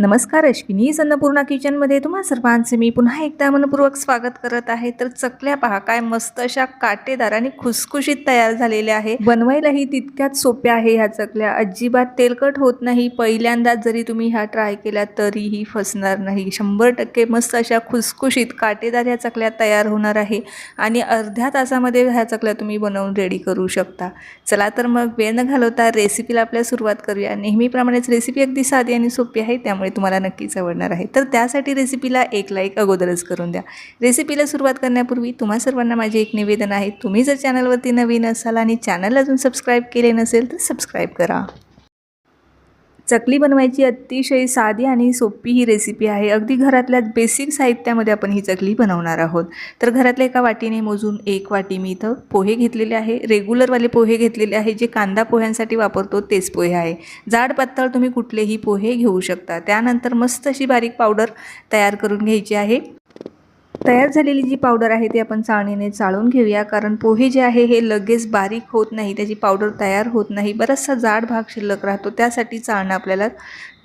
नमस्कार अश्विनी अन्नपूर्णा किचनमध्ये तुम्हा सर्वांचे मी पुन्हा एकदा मनपूर्वक स्वागत करत आहे. तर चकल्या पहा काय मस्त अशा काटेदार आणि खुसखुशीत तयार झालेल्या आहे. बनवायलाही तितक्याच सोप्या आहे ह्या चकल्या. अजिबात तेलकट होत नाही. पहिल्यांदाच जरी तुम्ही ह्या ट्राय केल्या तरीही फसणार नाही. शंभर टक्के मस्त अशा खुसखुशीत काटेदार ह्या चकल्या तयार होणार आहे आणि अर्ध्या तासामध्ये ह्या चकल्या तुम्ही बनवून रेडी करू शकता. चला तर मग वेळ न घालवता रेसिपीला आपल्या सुरुवात करूया. नेहमीप्रमाणेच रेसिपी अगदी साधी आणि सोपी आहे त्यामुळे तुम्हाला नक्कीच आवडणार आहे. तर त्यासाठी रेसिपीला एक लाईक अगोदरच करून द्या. रेसिपीला सुरुवात करण्यापूर्वी तुम्हा सर्वांना माझे एक निवेदन आहे. तुम्ही जर चॅनलवरती नवीन असाल आणि चॅनल अजून सबस्क्राईब केले नसेल तर सबस्क्राईब करा. चकली बनवायची अतिशय साधी आणि सोपी ही रेसिपी आहे. अगदी घरातल्या बेसिक साहित्यामध्ये आपण ही चकली बनवणार आहोत. तर घरातल्या एका वाटीने मोजून एक वाटी मी इथं पोहे घेतलेले आहे. रेग्युलरवाले पोहे घेतलेले आहे. जे कांदा पोह्यांसाठी वापरतो तेच पोहे आहे. जाड पातळ तुम्ही कुठलेही पोहे घेऊ शकता. त्यानंतर मस्त अशी बारीक पावडर तयार करून घ्यायची आहे. तयार झालेली जी पावडर आहे ती आपण चाळणीने चाळून घेऊया. कारण पोहे जे आहे हे लगेच बारीक होत नाही. त्याची पावडर तयार होत नाही. बराचसा जाड भाग शिल्लक राहतो. त्यासाठी चाळणं आपल्याला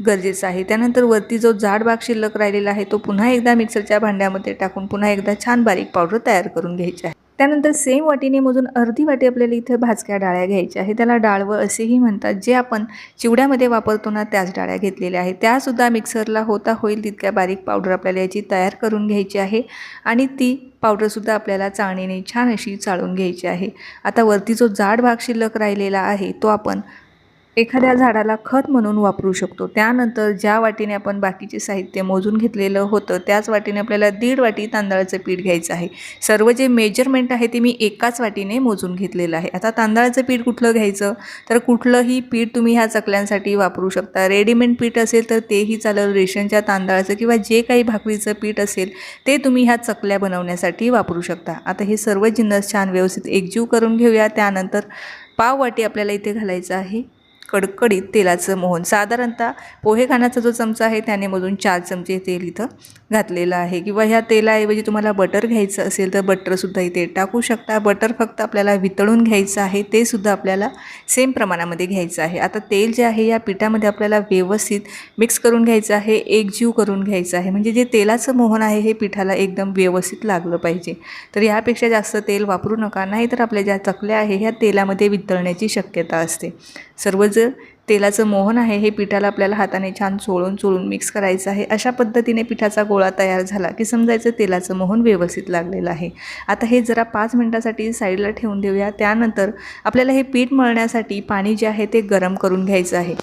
गरजेचं आहे. त्यानंतर वरती जो जाड भाग शिल्लक राहिलेला आहे तो पुन्हा एकदा मिक्सरच्या भांड्यामध्ये टाकून पुन्हा एकदा छान बारीक पावडर तयार करून घ्यायची आहे. त्यानंतर सेम वाटीने मोजून अर्धी वाटी आपल्याला इथं भाजक्या डाळ्या घ्यायच्या आहे त्याला डाळवं असेही म्हणतात. जे आपण चिवड्यामध्ये वापरतो ना त्याच डाळ्या घेतलेल्या आहेत. त्यासुद्धा मिक्सरला होता होईल तितक्या बारीक पावडर आपल्याला याची तयार करून घ्यायची आहे. आणि ती पावडरसुद्धा आपल्याला चाळणीने छान अशी चाळून घ्यायची आहे. आता वरती जो जाड भाग शिल्लक राहिलेला आहे तो आपण एखाद्या झाडाला खत म्हणून वापरू शकतो. त्यानंतर ज्या वाटीने आपण बाकीचे साहित्य मोजून घेतलेलं होतं त्याच वाटीने आपल्याला दीड वाटी तांदळाचं पीठ घ्यायचं आहे. सर्व जे मेजरमेंट आहे ते मी एकाच वाटीने मोजून घेतलेलं आहे. आता तांदळाचं पीठ कुठलं घ्यायचं? तर कुठलंही पीठ तुम्ही ह्या चकल्यांसाठी वापरू शकता. रेडीमेड पीठ असेल तर तेही चालेल. रेशनच्या तांदळाचं किंवा जे काही भाकरीचं पीठ असेल ते तुम्ही ह्या चकल्या बनवण्यासाठी वापरू शकता. आता हे सर्व जिन्नस छान व्यवस्थित एकजीव करून घेऊया. त्यानंतर पाव वाटी आपल्याला इथे घालायचं आहे. कडकडीत तेलाचं मोहन. साधारणतः पोहे खाण्याचा जो चमचा आहे त्याने मधून चार चमचे तेल इथं घातलेलं आहे. किंवा ह्या तेलाऐवजी तुम्हाला बटर घ्यायचं असेल तर बटरसुद्धा इथे टाकू शकता. बटर फक्त आपल्याला वितळून घ्यायचं आहे ते सुद्धा आपल्याला सेम प्रमाणामध्ये घ्यायचं आहे. आता तेल जे आहे या पिठामध्ये आपल्याला व्यवस्थित मिक्स करून घ्यायचं आहे एकजीव करून घ्यायचं आहे. म्हणजे जे तेलाचं मोहन आहे हे पिठाला एकदम व्यवस्थित लागलं पाहिजे. तर यापेक्षा जास्त तेल वापरू नका नाहीतर आपल्या ज्या चकल्या आहे ह्या तेलामध्ये वितळण्याची शक्यता असते. सर्व जर तेलाचं मोहन आहे हे पिठाला आपल्याला हाताने छान चोळून चोळून मिक्स करायचं आहे. अशा पद्धतीने पिठाचा गोळा तयार झाला की समजायचं तेलाचं मोहन व्यवस्थित लागलेलं आहे. आता हे जरा पाच मिनटासाठी साईडला ठेवून देऊया. त्यानंतर आपल्याला हे पीठ मळण्यासाठी पाणी जे आहे ते गरम करून घ्यायचं आहे.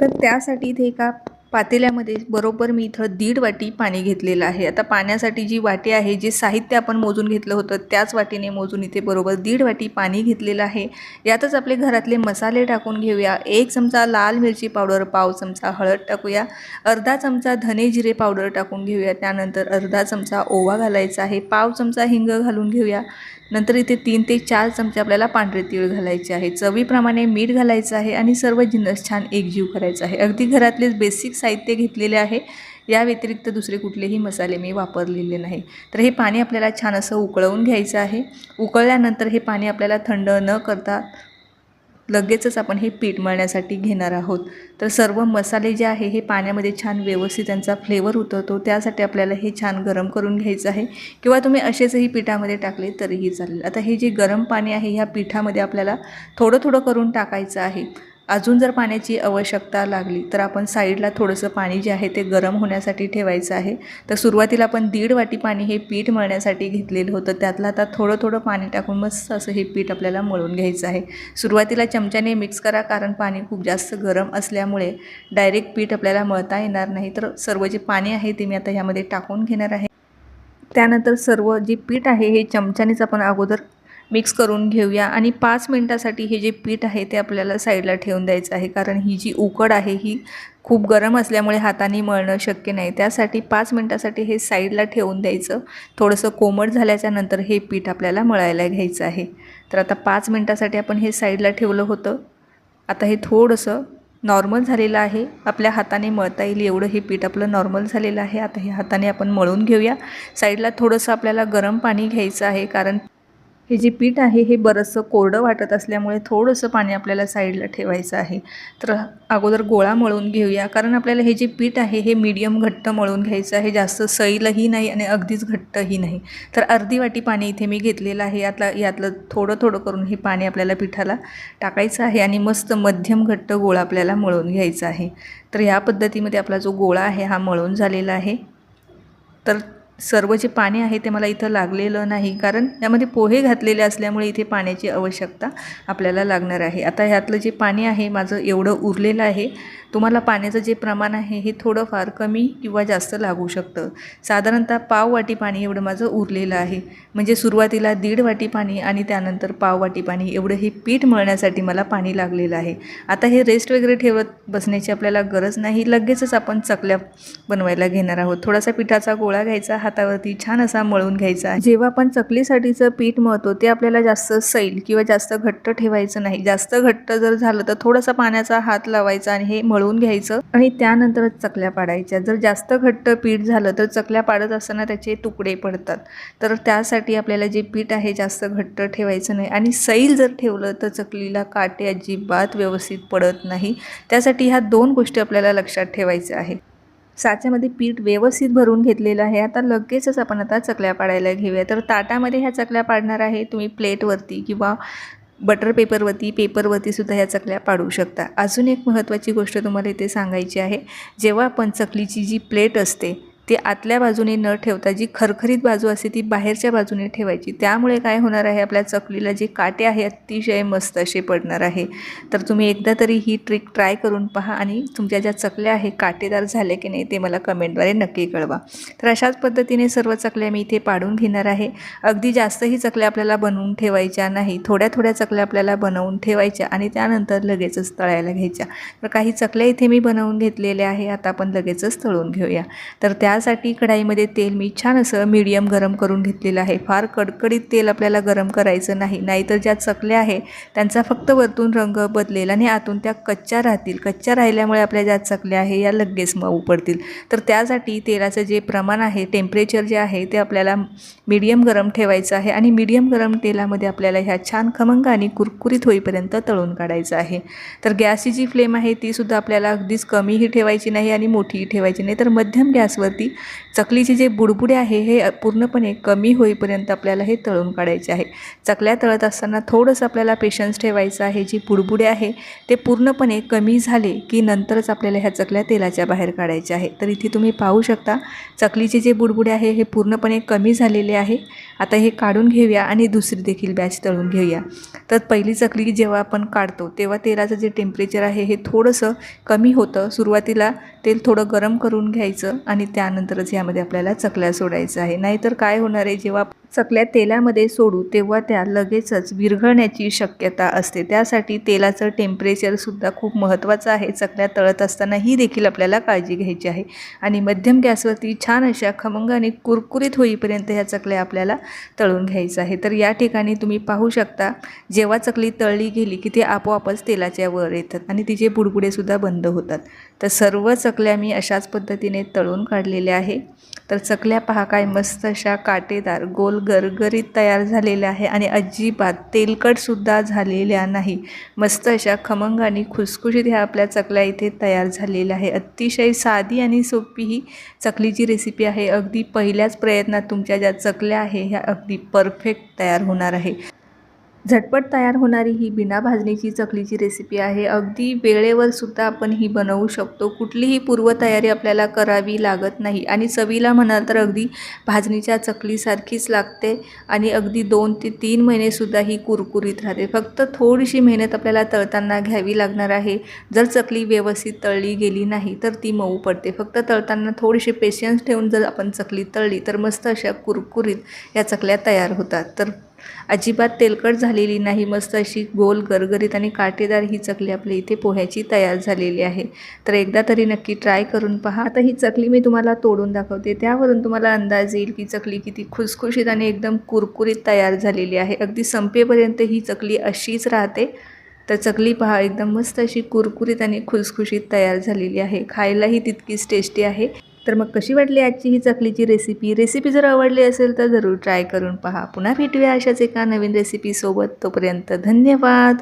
तर त्यासाठी इथे एका पातेल्यामध्ये बरोबर मी इथं दीड वाटी पाणी घेतलेलं आहे. आता पाण्यासाठी जी वाटी आहे जे साहित्य आपण मोजून घेतलं होतं त्याच वाटीने मोजून इथे बरोबर दीड वाटी पाणी घेतलेलं आहे. यातच आपले घरातले मसाले टाकून घेऊया. एक चमचा लाल मिरची पावडर पाव चमचा हळद टाकूया. अर्धा चमचा धने जिरे पावडर टाकून घेऊया. त्यानंतर अर्धा चमचा ओवा घालायचा आहे. पाव चमचा हिंग घालून घेऊया. नंतर इथे तीन ते चार चमचे आपल्याला पांढरे तीळ घालायचे आहे. चवीप्रमाणे मीठ घालायचं आहे आणि सर्व जिन्नस छान एकजीव करायचा आहे. अगदी घरातलेच बेसिक साहित्य घेतलेले आहे. या व्यतिरिक्त दुसरे कुठलेही मसाले मी वापरलेले नाही. तर हे पाणी आपल्याला छान असं उकळवून घ्यायचं आहे. उकळल्यानंतर हे पाणी आपल्याला थंड न करता लगेचच आपण हे पीठ मळण्यासाठी घेणार आहोत. तर सर्व मसाले जे आहे हे पाण्यामध्ये छान व्यवस्थित त्यांचा फ्लेवर उतरतो. त्यासाठी आपल्याला हे छान गरम करून घ्यायचं आहे. किंवा तुम्ही असेचही पिठामध्ये टाकले तरीही चालेल. आता हे जे गरम पाणी आहे ह्या पिठामध्ये आपल्याला थोडं थोडं करून टाकायचं आहे. अजून जर पाण्याची आवश्यकता लागली तर आपण साईडला थोडंसं पाणी जे आहे ते गरम होण्यासाठी ठेवायचं आहे. तर सुरुवातीला आपण दीड वाटी पाणी हे पीठ मळण्यासाठी घेतलेलं होतं. त्यातलं आता थोडं थोडं पाणी टाकून मस्त असं हे पीठ आपल्याला मळून घ्यायचं आहे. सुरुवातीला चमच्याने मिक्स करा कारण पाणी खूप जास्त गरम असल्यामुळे डायरेक्ट पीठ आपल्याला मळता येणार नाही. तर सर्व जे पाणी आहे ते मी आता ह्यामध्ये टाकून घेणार आहे. त्यानंतर सर्व जे पीठ आहे हे चमच्यानेच आपण अगोदर मिक्स करून घेऊया. आणि पाच मिनटासाठी हे जे पीठ आहे ते आपल्याला साईडला ठेवून द्यायचं आहे. कारण ही जी उकड आहे ही खूप गरम असल्यामुळे हाताने मळणं शक्य नाही. त्यासाठी पाच मिनटासाठी हे साईडला ठेवून द्यायचं. थोडंसं कोमट झाल्याच्यानंतर हे पीठ आपल्याला मळायला घ्यायचं आहे. तर आता पाच मिनटासाठी आपण हे साईडला ठेवलं होतं. आता हे थोडंसं नॉर्मल झालेलं आहे. आपल्या हाताने मळता येईल एवढं हे पीठ आपलं नॉर्मल झालेलं आहे. आता हे हाताने आपण मळून घेऊया. साईडला थोडंसं आपल्याला गरम पाणी घ्यायचं आहे. कारण हे जे पीठ आहे हे बरंचसं कोरडं वाटत असल्यामुळे थोडंसं पाणी आपल्याला साईडला ठेवायचं आहे. तर अगोदर गोळा मळून घेऊया. कारण आपल्याला हे जे पीठ आहे हे मीडियम घट्ट मळून घ्यायचं आहे. जास्त सैलही नाही आणि अगदीच घट्टही नाही. तर अर्धी वाटी पाणी इथे मी घेतलेलं आहे. यातला यातलं थोडं थोडं करून हे पाणी आपल्याला पिठाला टाकायचं आहे आणि मस्त मध्यम घट्ट गोळा आपल्याला मळून घ्यायचा आहे. तर ह्या पद्धतीमध्ये आपला जो गोळा आहे हा मळून झालेला आहे. तर सर्व जे पाणी आहे ते मला इथं लागलेलं नाही. कारण यामध्ये पोहे घातलेले असल्यामुळे इथे पाण्याची आवश्यकता आपल्याला लागणार आहे. आता ह्यातलं जे पाणी आहे माझं एवढं उरलेलं आहे. तुम्हाला पाण्याचं जे प्रमाण आहे हे थोडंफार कमी किंवा जास्त लागू शकतं. साधारणतः पाव वाटी पाणी एवढं माझं उरलेलं आहे. म्हणजे सुरुवातीला दीड वाटी पाणी आणि त्यानंतर पाव वाटी पाणी एवढं हे पीठ मळण्यासाठी मला पाणी लागलेलं आहे. आता हे रेस्ट वगैरे ठेवत बसण्याची आपल्याला गरज नाही. लगेचच आपण चकल्या बनवायला घेणार आहोत. थोडासा पिठाचा गोळा घ्यायचा हातावरती छान असा मळून घ्यायचा. जेव्हा आपण चकलीसाठीचं पीठ मळतो ते आपल्याला जास्त सैल किंवा जास्त घट्ट ठेवायचं नाही. जास्त घट्ट जर झालं तर थोडासा पाण्याचा हात लावायचा आणि हे मळून घ्यायचं. आणि त्यानंतरच चकल्या पाडायच्या. जर जास्त घट्ट पीठ झालं तर चकल्या पाडत असताना त्याचे तुकडे पडतात. तर त्यासाठी आपल्याला जे पीठ आहे जास्त घट्ट ठेवायचं नाही. आणि सैल जर ठेवलं तर चकलीला काटे अजिबात व्यवस्थित पडत नाही. त्यासाठी ह्या दोन गोष्टी आपल्याला लक्षात ठेवायच्या आहे साच्यामध्ये पीठ व्यवस्थित भरून घेतलेलं आहे. आता लगेचच आपण आता चकल्या पाडायला घेऊया. तर ताटामध्ये ह्या चकल्या पाडणार आहे. तुम्ही प्लेटवरती किंवा बटर पेपरवरती पेपरवरती सुद्धा ह्या चकल्या पाडू शकता. अजून एक महत्त्वाची गोष्ट तुम्हाला इथे सांगायची आहे. जेव्हा आपण चकलीची जी प्लेट असते ती आतल्या बाजूने न ठेवता जी खरखरीत बाजू असते ती बाहेरच्या बाजूने ठेवायची. त्यामुळे काय होणार आहे? आपल्या चकलीला जे काटे आहे अतिशय मस्त असे पडणार आहे. तर तुम्ही एकदा तरी ही ट्रिक ट्राय करून पहा आणि तुमच्या ज्या चकल्या आहे काटेदार झाले की नाही ते मला कमेंटद्वारे नक्की कळवा. तर अशाच पद्धतीने सर्व चकल्या मी इथे पाडून घेणार आहे. अगदी जास्तही चकल्या आपल्याला बनवून ठेवायच्या नाही. थोड्या थोड्या चकल्या आपल्याला बनवून ठेवायच्या आणि त्यानंतर लगेचच तळायला घ्यायच्या. तर काही चकल्या इथे मी बनवून घेतलेल्या आहे. आता आपण लगेचच तळून घेऊया. तर त्या त्यासाठी कढाईमध्ये तेल मी छान असं मीडियम गरम करून घेतलेलं आहे. फार कडकडीत तेल आपल्याला गरम करायचं नाही. नाहीतर ज्या चकल्या आहे त्यांचा फक्त वरतून रंग बदलेल आणि आतून त्या कच्च्या राहतील. कच्च्या राहिल्यामुळे आपल्या ज्या चकल्या आहे या लगेच मऊ पडतील. तर त्यासाठी तेलाचं जे प्रमाण आहे टेम्परेचर जे आहे ते आपल्याला मीडियम गरम ठेवायचं आहे आणि मीडियम गरम तेलामध्ये आपल्याला ह्या छान खमंग आणि कुरकुरीत होईपर्यंत तळून काढायचं आहे. तर गॅसची जी फ्लेम आहे तीसुद्धा आपल्याला अगदीच कमीही ठेवायची नाही आणि मोठीही ठेवायची नाही. तर मध्यम गॅसवरती चकलीचे जे बुडबुडे आहे हे पूर्णपणे कमी होईपर्यंत आपल्याला हे तळून काढायचे आहे. चकल्या तळत असताना थोडंसं आपल्याला पेशन्स ठेवायचं आहे. जी बुडबुडे आहे ते पूर्णपणे कमी झाले की नंतरच आपल्याला ह्या चकल्या तेलाच्या बाहेर काढायच्या आहे. तर इथे तुम्ही पाहू शकता चकलीचे जे बुडबुडे आहे हे पूर्णपणे कमी झालेले आहे. आता हे काढून घेऊया आणि दुसरी देखील बॅच तळून घेऊया. तर पहिली चकली जेव्हा आपण काढतो तेव्हा तेलाचं जे टेम्परेचर आहे हे थोडंसं कमी होतं. सुरुवातीला तेल थोडं गरम करून घ्यायचं आणि त्यानंतरच यामध्ये आपल्याला चकल्या सोडायचं आहे. नाहीतर काय होणार आहे? जेव्हा चकल्या तेलामध्ये सोडू तेव्हा त्या लगेचच विरघळण्याची शक्यता असते. त्यासाठी तेलाचं टेम्परेचरसुद्धा खूप महत्त्वाचं आहे. चकल्या तळत असताना ही देखील आपल्याला काळजी घ्यायची आहे. आणि मध्यम गॅसवरती छान अशा खमंग आणि कुरकुरीत होईपर्यंत ह्या चकल्या आपल्याला तळून घ्यायचं आहे. तर या ठिकाणी तुम्ही पाहू शकता जेव्हा चकली तळली गेली की ते आपोआपच तेलाच्या वर येतात आणि तिचे बुडबुडेसुद्धा बंद होतात. तर सर्व चकल्या मी अशाच पद्धतीने तळून काढलेल्या आहे. तर चकल्या पहा काय मस्त अशा काटेदार गोल गरगरीत तयार झालेल्या आहे आणि अजिबात तेलकटसुद्धा झालेल्या नाही. मस्त अशा खमंग आणि खुसखुशीत ह्या आपल्या चकल्या इथे तयार झालेल्या आहे. अतिशय साधी आणि सोपी ही चकलीची रेसिपी आहे. अगदी पहिल्याच प्रयत्नात तुमच्या ज्या चकल्या आहे ह्या अगदी परफेक्ट तयार होणार आहे. झटपट तयार होणारी ही बिना भाजणीची चकलीची रेसिपी आहे. अगदी वेळेवर सुद्धा आपण ही बनवू शकतो. कुठलीही पूर्वतयारी आपल्याला करावी लागत नाही. आणि चवीला म्हणाल तर अगदी भाजणीच्या चकलीसारखीच लागते आणि अगदी दोन ते तीन महिनेसुद्धा ही कुरकुरीत राहते. फक्त थोडीशी मेहनत आपल्याला तळताना घ्यावी लागणार आहे. जर चकली व्यवस्थित तळली गेली नाही तर ती मऊ पडते. फक्त तळताना थोडीशी पेशन्स ठेवून जर आपण चकली तळली तर मस्त अशा कुरकुरीत या चकल्या तयार होतात. तर अजिबात तेलकट झालेली नाही मस्त अशी गोल गरगरीत आणि काटेदार ही चकली आपल्या इथे पोह्याची तयार झालेली आहे. तर एकदा तरी नक्की ट्राय करून पहा. आता ही चकली मी तुम्हाला तोडून दाखवते. त्यावरून तुम्हाला अंदाज येईल की चकली किती खुसखुशीत आणि एकदम कुरकुरीत तयार झालेली आहे. अगदी संपेपर्यंत ही चकली अशीच राहते. तर चकली पहा एकदम मस्त अशी कुरकुरीत आणि खुसखुशीत तयार झालेली आहे. खायलाही तितकीच टेस्टी आहे. तर मग कशी वाटली आजची ही चकलीची रेसिपी रेसिपी जर आवडली असेल तर जरूर ट्राय करून पहा. पुन्हा भेटूया अशाच एका नवीन रेसिपीसोबत तोपर्यंत धन्यवाद.